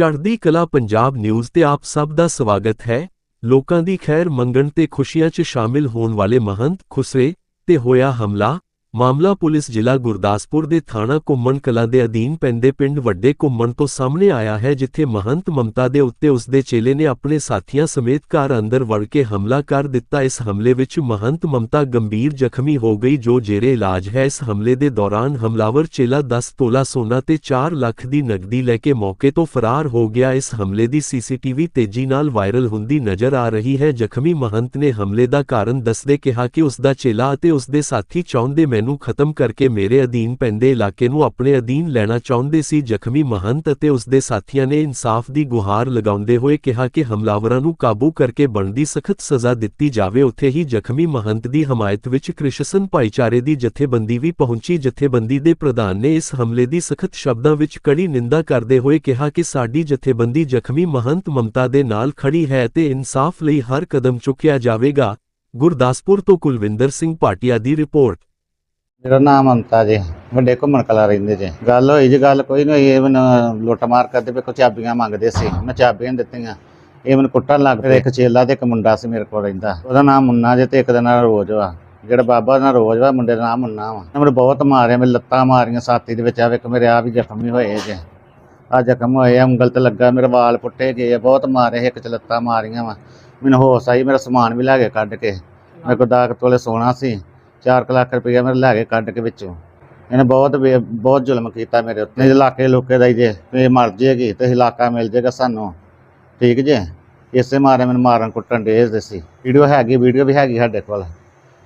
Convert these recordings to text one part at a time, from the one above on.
ਚੜ੍ਹਦੀ ਕਲਾ ਪੰਜਾਬ ਨਿਊਜ਼ ਤੇ ਆਪ ਸਭ ਦਾ ਸਵਾਗਤ ਹੈ। ਲੋਕਾਂ ਦੀ ਖੈਰ ਮੰਗਣ ਤੇ ਖੁਸ਼ੀਆਂ 'ਚ ਸ਼ਾਮਿਲ ਹੋਣ ਵਾਲੇ ਮਹੰਤ ਖੁਸਰੇ ਤੇ ਹੋਇਆ ਹਮਲਾ ਮਾਮਲਾ ਪੁਲਿਸ ਜ਼ਿਲ੍ਹਾ ਗੁਰਦਾਸਪੁਰ ਦੇ ਥਾਣਾ ਘੁੰਮਣ ਕਲਾਂ ਦੇ ਅਧੀਨ ਪੈਂਦੇ ਪਿੰਡ ਵੱਡੇ ਘੁੰਮਣ ਤੋਂ ਸਾਹਮਣੇ ਆਇਆ ਹੈ, ਜਿੱਥੇ ਮਹੰਤ ਮਮਤਾ ਦੇ ਉੱਤੇ ਉਸ ਦੇ ਚੇਲੇ ਨੇ ਆਪਣੇ ਸਾਥੀਆਂ ਸਮੇਤ ਘਰ ਅੰਦਰ ਵੜ ਕੇ ਹਮਲਾ ਕਰ ਦਿੱਤਾ। ਇਸ ਹਮਲੇ ਵਿੱਚ ਮਹੰਤ ਮਮਤਾ ਗੰਭੀਰ ਜ਼ਖਮੀ ਹੋ ਗਈ, ਜੋ ਜੇਰੇ ਇਲਾਜ ਹੈ। ਇਸ ਹਮਲੇ ਦੇ ਦੌਰਾਨ ਹਮਲਾਵਰ ਚੇਲਾ 10 ਤੋਲਾ, ਸੋਨਾ ਤੇ 4 ਲੱਖ ਦੀ ਨਕਦੀ ਲੈ ਕੇ ਮੌਕੇ ਤੋਂ ਫਰਾਰ ਹੋ ਗਿਆ। ਇਸ ਹਮਲੇ ਦੀ ਸੀਸੀਟੀਵੀ ਤੇਜ਼ੀ ਨਾਲ ਵਾਇਰਲ ਹੁੰਦੀ ਨਜ਼ਰ ਆ ਰਹੀ ਹੈ। ਜ਼ਖਮੀ ਮਹੰਤ ਨੇ ਹਮਲੇ ਦਾ ਕਾਰਨ ਦੱਸਦੇ ਕਿਹਾ ਕਿ ਉਸ ਦਾ ਚੇਲਾ ਅਤੇ ਉਸ ਦੇ ਸਾਥੀ ਚਾਹੁੰਦੇ ਮੈਨੂੰ ਖਤਮ ਕਰਕੇ ਮੇਰੇ ਅਧੀਨ ਪੈਂਦੇ ਇਲਾਕੇ ਨੂੰ ਆਪਣੇ ਅਧੀਨ ਲੈਣਾ ਚਾਹੁੰਦੇ ਸੀ, ਜ਼ਖਮੀ ਮਹੰਤ ਅਤੇ ਉਸ ਦੇ ਸਾਥੀਆਂ ਨੇ ਇਨਸਾਫ ਦੀ ਗੁਹਾਰ ਲਗਾਉਂਦੇ ਹੋਏ ਕਿਹਾ ਕਿ ਹਮਲਾਵਰਾਂ ਨੂੰ ਕਾਬੂ ਕਰਕੇ ਬਣਦੀ ਸਖਤ ਸਜ਼ਾ ਦਿੱਤੀ ਜਾਵੇ। ਉੱਥੇ ਹੀ ਜ਼ਖਮੀ ਮਹੰਤ ਦੀ ਹਮਾਇਤ ਵਿੱਚ ਕ੍ਰਿਸ਼ਨ ਭਾਈਚਾਰੇ ਦੀ ਜਥੇਬੰਦੀ ਵੀ ਪਹੁੰਚੀ। ਜਥੇਬੰਦੀ ਦੇ ਪ੍ਰਧਾਨ ਨੇ ਇਸ ਹਮਲੇ ਦੀ ਸਖਤ ਸ਼ਬਦਾਂ ਵਿੱਚ ਕੜੀ ਨਿੰਦਾ ਕਰਦੇ ਹੋਏ ਕਿਹਾ ਕਿ ਸਾਡੀ ਜਥੇਬੰਦੀ ਜ਼ਖਮੀ ਮਹੰਤ ਮਮਤਾ ਦੇ ਨਾਲ ਖੜੀ ਹੈ ਤੇ ਇਨਸਾਫ ਲਈ ਹਰ ਕਦਮ ਚੁੱਕਿਆ ਜਾਵੇਗਾ। ਗੁਰਦਾਸਪੁਰ ਤੋਂ ਕੁਲਵਿੰਦਰ ਸਿੰਘ ਭਾਟੀਆ ਦੀ ਰਿਪੋਰਟ। ਮੇਰਾ ਨਾਮ ਅੰਤਾ ਜੀ ਵੱਡੇ ਘੁੰਮਣ ਕਲਾ ਰਹਿੰਦੇ ਜੇ। ਗੱਲ ਹੋਈ ਜੀ, ਗੱਲ ਕੋਈ ਨਹੀਂ ਹੋਈ, ਇਹ ਮੈਨੂੰ ਲੁੱਟ ਮਾਰ ਕਰਦੇ ਪਏ ਕੋ ਚਾਬੀਆਂ ਮੰਗਦੇ ਸੀ। ਮੈਂ ਚਾਬੀਆਂ ਦਿੱਤੀਆਂ। ਇਹ ਮੈਨੂੰ ਕੁੱਟਣ ਲੱਗ ਪਿਆ। ਇੱਕ ਚੇਲਾ ਤੇ ਇੱਕ ਮੁੰਡਾ ਸੀ ਮੇਰੇ ਕੋਲ ਰਹਿੰਦਾ। ਉਹਦਾ ਨਾਮ ਮੁੰਨਾ ਜੇ ਤੇ ਇੱਕ ਦਾ ਨਾਮ ਰੋਜ਼ ਵਾ। ਜਿਹੜਾ ਬਾਬਾ ਦਾ ਰੋਜ਼ ਵਾ, ਮੁੰਡੇ ਦਾ ਨਾਮ ਮੁੰਨਾ ਵਾ। ਮੈਨੂੰ ਬਹੁਤ ਮਾਰਿਆ ਮੇਰੇ ਲੱਤਾਂ ਮਾਰੀਆਂ ਸਾਥੀ ਦੇ ਵਿੱਚ। ਆ ਵੇਖ, ਮੇਰੇ ਆ ਵੀ ਜ਼ਖਮੀ ਹੋਏ ਜੇ। ਆ ਜ਼ਖਮ ਹੋਏ ਆ, ਉਂਗਲ ਤੇ ਲੱਗਾ, ਮੇਰੇ ਵਾਲ ਪੁੱਟੇ ਗਏ ਆ। ਬਹੁਤ ਮਾਰੇ, ਇੱਕ ਚ ਲੱਤਾਂ ਮਾਰੀਆਂ ਵਾ। ਮੈਨੂੰ ਹੋਸ਼ ਆਈ, ਮੇਰਾ ਸਮਾਨ ਵੀ ਲੈ ਕੇ ਕੱਢ ਕੇ। ਮੇਰੇ ਕੋਲ ਦਾਗ ਤੋਲੇ ਸੋਨਾ ਸੀ। 4 ਲੱਖ ਰੁਪਈਆ ਮੇਰੇ ਲੈ ਕੇ ਕੱਢ ਕੇ ਵਿੱਚੋਂ। ਇਹਨੇ ਬਹੁਤ ਬਹੁਤ ਜ਼ੁਲਮ ਕੀਤਾ ਮੇਰੇ ਉੱਤੇ। ਇਲਾਕੇ ਲੋਕੇ ਦਾ ਹੀ ਜੇ ਇਹ ਮਰ ਜੇਗੀ ਤੇ ਇਲਾਕਾ ਮਿਲ ਜੇਗਾ ਸਾਨੂੰ। ਠੀਕ ਜੇ? ਇਸੇ ਮਾਰੇ ਮੈਨੂੰ ਮਾਰਨ ਕੁੱਟਣ ਦੇ ਸੀ। ਵੀਡੀਓ ਹੈਗੀ ਵੀਡੀਓ ਵੀ ਹੈਗੀ ਸਾਡੇ ਕੋਲ।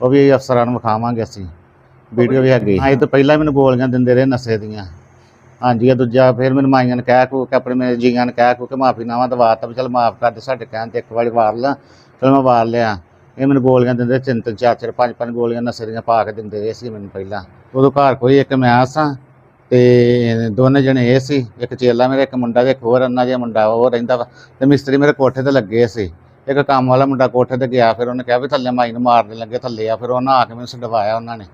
ਉਹ ਵੀ ਅਫਸਰਾਂ ਨੂੰ ਵਿਖਾਵਾਂਗੇ ਅਸੀਂ। ਵੀਡੀਓ ਵੀ ਹੈਗੀ। ਹਾਂ ਇਹ ਤੋਂ ਪਹਿਲਾਂ ਮੈਨੂੰ ਗੋਲੀਆਂ ਦਿੰਦੇ ਰਹੇ ਨਸ਼ੇ ਦੀਆਂ। ਹਾਂਜੀ ਇਹ ਦੂਜਾ ਫਿਰ ਮੈਨੂੰ ਮਾਈਆਂ ਨੇ ਕਹਿ ਕੂ ਕਿ ਆਪਣੇ ਮੇਰੇ ਜੀਆਂ ਨੇ ਕਹਿ ਕੂ ਕਿ ਮਾਫੀ ਨਾਵਾ ਦਵਾ ਤਾ ਵੀ ਚਲ ਮਾਫ ਕਰ ਦੇ ਸਾਡੇ ਕਹਿਣ ਤੇ ਇੱਕ ਵਾਰੀ ਵਾਰ ਲਾ। ਚਲ ਮੈਂ ਵਾਰ ਲਿਆ। ਇਹ ਮੈਨੂੰ ਗੋਲੀਆਂ ਦਿੰਦੇ ਤਿੰਨ ਤਿੰਨ, ਚਾਰ ਚਾਰ, ਪੰਜ ਪੰਜ ਗੋਲੀਆਂ ਨਸ਼ੇ ਦੀਆਂ ਪਾ ਕੇ ਦਿੰਦੇ ਰਹੇ ਸੀ ਮੈਨੂੰ ਪਹਿਲਾਂ। ਉਦੋਂ ਘਰ ਕੋਈ ਇੱਕ ਮੈਂ ਸਾਂ ਤੇ ਦੋਨੇ ਜਣੇ ਇਹ ਸੀ, ਇੱਕ ਚੇਲਾ ਮੇਰਾ, ਇੱਕ ਮੁੰਡਾ ਤੇ ਇੱਕ ਹੋਰ ਅੰਨਾ ਜਿਹਾ ਮੁੰਡਾ ਉਹ ਰਹਿੰਦਾ ਵਾ ਤੇ ਮਿਸਤਰੀ ਮੇਰੇ ਕੋਠੇ ਤੇ ਲੱਗੇ ਸੀ। ਇੱਕ ਕੰਮ ਵਾਲਾ ਮੁੰਡਾ ਕੋਠੇ ਤੇ ਗਿਆ, ਫਿਰ ਉਹਨੇ ਕਿਹਾ ਵੀ ਥੱਲੇ ਮਾਈ ਨੂੰ ਮਾਰਨ ਲੱਗੇ, ਥੱਲੇ ਆ, ਫਿਰ ਉਹਨਾਂ ਆ ਕੇ ਮੈਨੂੰ ਛਡਵਾਇਆ ਉਹਨਾਂ ਨੇ।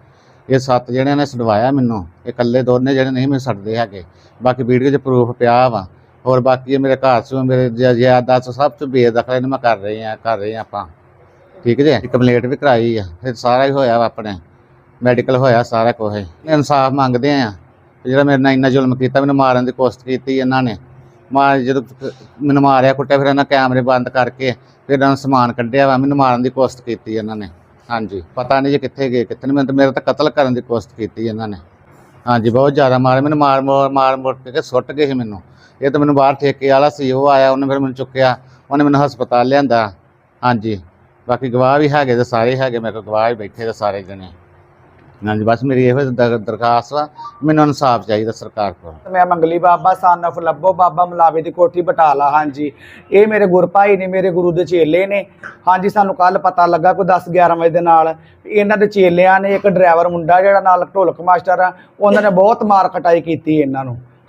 ਇਹ ਸੱਤ ਜਣਿਆਂ ਨੇ ਛਡਵਾਇਆ ਮੈਨੂੰ, ਇਹ ਇਕੱਲੇ ਦੋਨੇ ਜਿਹੜੇ ਨਹੀਂ ਮੈਨੂੰ ਛੱਡਦੇ ਹੈਗੇ। ਬਾਕੀ ਵੀਡੀਓ 'ਚ ਪ੍ਰੂਫ ਪਿਆ ਵਾ। ਹੋਰ ਬਾਕੀ ਇਹ ਮੇਰੇ ਘਰ 'ਚ ਮੇਰੇ ਜ਼ਿਆਦਾ ਸਭ ਤੋਂ ਬੇਦਖਲ ਇਹਨੂੰ ਮੈਂ ਕਰ ਰਹੇ ਆ ਕਰ ਰਹੇ ਆ ਆਪਾਂ। ਠੀਕ ਜੇ? ਕੰਪਲੇਂਟ ਵੀ ਕਰਾਈ ਆ। ਫਿਰ ਸਾਰਾ ਹੀ ਹੋਇਆ ਵਾ ਆਪਣੇ। ਮੈਡੀਕਲ ਹੋਇਆ ਸਾਰਾ ਕੁਝ ਇਨਸਾਫ ਮੰਗਦੇ ਆ। ਜਿਹੜਾ ਮੇਰੇ ਨਾਲ ਇੰਨਾ ਜ਼ੁਲਮ ਕੀਤਾ, ਮੈਨੂੰ ਮਾਰਨ ਦੀ ਕੋਸ਼ਿਸ਼ ਕੀਤੀ ਇਹਨਾਂ ਨੇ। ਮਾਰ, ਜਦੋਂ ਮੈਨੂੰ ਮਾਰਿਆ, ਕੁੱਟਿਆ, ਫਿਰ ਇਹਨਾਂ ਕੈਮਰੇ ਬੰਦ ਕਰਕੇ ਫਿਰ ਇਹਨਾਂ ਨੂੰ ਸਮਾਨ ਕੱਢਿਆ ਵਾ। ਮੈਨੂੰ ਮਾਰਨ ਦੀ ਕੋਸ਼ਿਸ਼ ਕੀਤੀ ਇਹਨਾਂ ਨੇ। ਹਾਂਜੀ। ਪਤਾ ਨਹੀਂ ਜੇ ਕਿੱਥੇ ਗਏ, ਕਿੱਥੇ ਨਹੀਂ। ਮੈਨੂੰ ਤਾਂ, ਮੇਰਾ ਤਾਂ ਕਤਲ ਕਰਨ ਦੀ ਕੋਸ਼ਿਸ਼ ਕੀਤੀ ਇਹਨਾਂ ਨੇ। ਹਾਂਜੀ, ਬਹੁਤ ਜ਼ਿਆਦਾ ਮਾਰੇ। ਮੈਨੂੰ ਮਾਰ ਮਾਰ ਮਾਰ ਮੁੜ ਕੇ ਸੁੱਟ ਗਏ ਸੀ ਮੈਨੂੰ। ਇਹ ਤਾਂ ਮੈਨੂੰ ਬਾਹਰ ਠੇਕੇ ਵਾਲਾ ਸੀ, ਉਹ ਆਇਆ, ਉਹਨੇ ਫਿਰ ਮੈਨੂੰ ਚੁੱਕਿਆ। ਉਹਨੇ ਮੈਨੂੰ ਹਸਪਤਾਲ ਲਿਆਂਦਾ। ਹਾਂਜੀ। ਬਾਕੀ ਗਵਾਹ ਵੀ ਹੈਗੇ ਤੇ ਸਾਰੇ ਹੈਗੇ ਮੇਰੇ ਕੋਲ ਗਵਾਹ ਹੀ ਬੈਠੇ ਤੇ ਸਾਰੇ ਜਣੇ। ਹਾਂਜੀ ਬਸ ਮੇਰੀ ਇਹੋ ਦਰ- ਦਰਖਾਸਤ ਆ ਮੈਨੂੰ ਇਨਸਾਫ ਚਾਹੀਦਾ ਸਰਕਾਰ ਕੋਲ। ਮੈਂ ਮੰਗਲੀ ਬਾਬਾ ਸਨ of ਲੱਭੋ ਬਾਬਾ, ਮਲਾਵੇ ਦੀ ਕੋਠੀ ਬਟਾਲਾ ਹਾਂਜੀ। ਇਹ ਮੇਰੇ ਗੁਰਭਾਈ ਨੇ, ਮੇਰੇ ਗੁਰੂ ਦੇ ਚੇਲੇ ਨੇ। ਹਾਂਜੀ, ਸਾਨੂੰ ਕੱਲ ਪਤਾ ਲੱਗਾ ਕੋਈ 10 11 ਵਜੇ ਦੇ ਨਾਲ। ਇਹਨਾਂ ਦੇ ਚੇਲਿਆਂ ਨੇ ਇੱਕ ਡਰਾਈਵਰ ਮੁੰਡਾ ਜਿਹੜਾ ਨਾਲ ਢੋਲਕ ਮਾਸਟਰ ਆ, ਉਹਨਾਂ ਨੇ ਬਹੁਤ ਮਾਰ ਕਟਾਈ ਕੀਤੀ ਇਹਨਾਂ ਨੂੰ।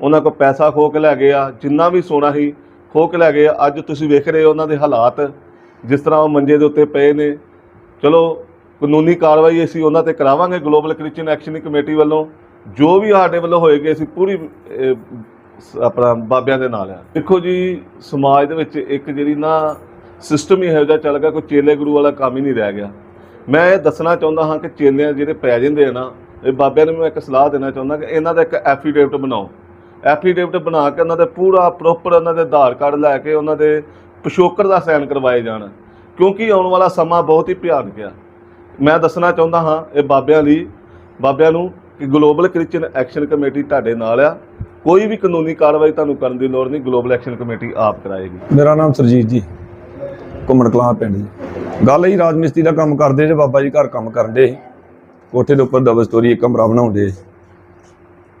ਉਹਨਾਂ ਕੋਲ ਪੈਸਾ ਖੋਹ ਕੇ ਲੈ ਗਏ ਆ, ਜਿੰਨਾ ਵੀ ਸੋਨਾ ਸੀ ਖੋਹ ਕੇ ਲੈ ਗਏ ਆ। ਅੱਜ ਤੁਸੀਂ ਵੇਖ ਰਹੇ ਹੋ ਉਹਨਾਂ ਦੇ ਹਾਲਾਤ, ਜਿਸ ਤਰ੍ਹਾਂ ਉਹ ਮੰਜੇ ਦੇ ਉੱਤੇ ਪਏ ਨੇ। ਚਲੋ, ਕਾਨੂੰਨੀ ਕਾਰਵਾਈ ਅਸੀਂ ਉਹਨਾਂ ਤੇ ਕਰਾਵਾਂਗੇ ਗਲੋਬਲ ਕ੍ਰਿਸਚੀਅਨ ਐਕਸ਼ਨ ਕਮੇਟੀ ਵੱਲੋਂ। ਜੋ ਵੀ ਸਾਡੇ ਵੱਲੋਂ ਹੋਏਗੀ ਅਸੀਂ ਪੂਰੀ ਆਪਣਾ ਬਾਬਿਆਂ ਦੇ ਨਾਲ ਆ। ਦੇਖੋ ਜੀ, ਸਮਾਜ ਦੇ ਵਿੱਚ ਇੱਕ ਜਿਹੜੀ ਨਾ ਸਿਸਟਮ ਹੀ ਇਹੋ ਜਿਹਾ ਚੱਲ ਗਿਆ, ਕੋਈ ਚੇਲੇ ਗੁਰੂ ਵਾਲਾ ਕੰਮ ਹੀ ਨਹੀਂ ਰਹਿ ਗਿਆ। ਮੈਂ ਇਹ ਦੱਸਣਾ ਚਾਹੁੰਦਾ ਹਾਂ ਕਿ ਚੇਲਿਆਂ ਜਿਹੜੇ ਪੈ ਜਾਂਦੇ ਆ ਨਾ, ਇਹ ਬਾਬਿਆਂ ਨੂੰ ਮੈਂ ਇੱਕ ਸਲਾਹ ਦੇਣਾ ਚਾਹੁੰਦਾ ਕਿ ਇਹਨਾਂ ਦਾ ਇੱਕ ਐਫੀਡੇਵਿਟ ਬਣਾਓ। ਐਫੀਡੇਵਿਟ ਬਣਾ ਕੇ ਉਹਨਾਂ ਦੇ ਪੂਰਾ ਪ੍ਰੋਪਰ ਉਹਨਾਂ ਦੇ ਆਧਾਰ ਕਾਰਡ ਲੈ ਕੇ ਉਹਨਾਂ ਦੇ ਪਿਛੋਕੜ ਦਾ ਸਾਈਨ ਕਰਵਾਏ ਜਾਣ। ਕਿਉਂਕਿ ਆਉਣ ਵਾਲਾ ਸਮਾਂ ਬਹੁਤ ਹੀ ਭਿਆਨਕ ਆ। ਮੈਂ ਦੱਸਣਾ ਚਾਹੁੰਦਾ ਹਾਂ ਇਹ ਬਾਬਿਆਂ ਲਈ, ਬਾਬਿਆਂ ਨੂੰ ਕਿ ਗਲੋਬਲ ਕ੍ਰਿਸਚੀਅਨ ਐਕਸ਼ਨ ਕਮੇਟੀ ਤੁਹਾਡੇ ਨਾਲ ਆ। ਕੋਈ ਵੀ ਕਾਨੂੰਨੀ ਕਾਰਵਾਈ ਤੁਹਾਨੂੰ ਕਰਨ ਦੀ ਲੋੜ ਨਹੀਂ ਗਲੋਬਲ ਐਕਸ਼ਨ ਕਮੇਟੀ ਆਪ ਕਰਾਏਗੀ। ਮੇਰਾ ਨਾਮ ਸਰਜੀਤ ਜੀ, ਘੁੰਮਣ ਕਲਾਂ ਪਿੰਡ ਜੀ। ਗੱਲ ਹੀ ਰਾਜਮਿਸਤਰੀ ਦਾ ਕੰਮ ਕਰਦੇ ਜੇ ਬਾਬਾ ਜੀ ਘਰ ਕੰਮ ਕਰਦੇ ਸੀ। ਕੋਠੇ ਦੇ ਉੱਪਰ ਡਬਲ ਸਟੋਰੀ ਇੱਕ ਕਮਰਾ ਬਣਾਉਂਦੇ ਸੀ।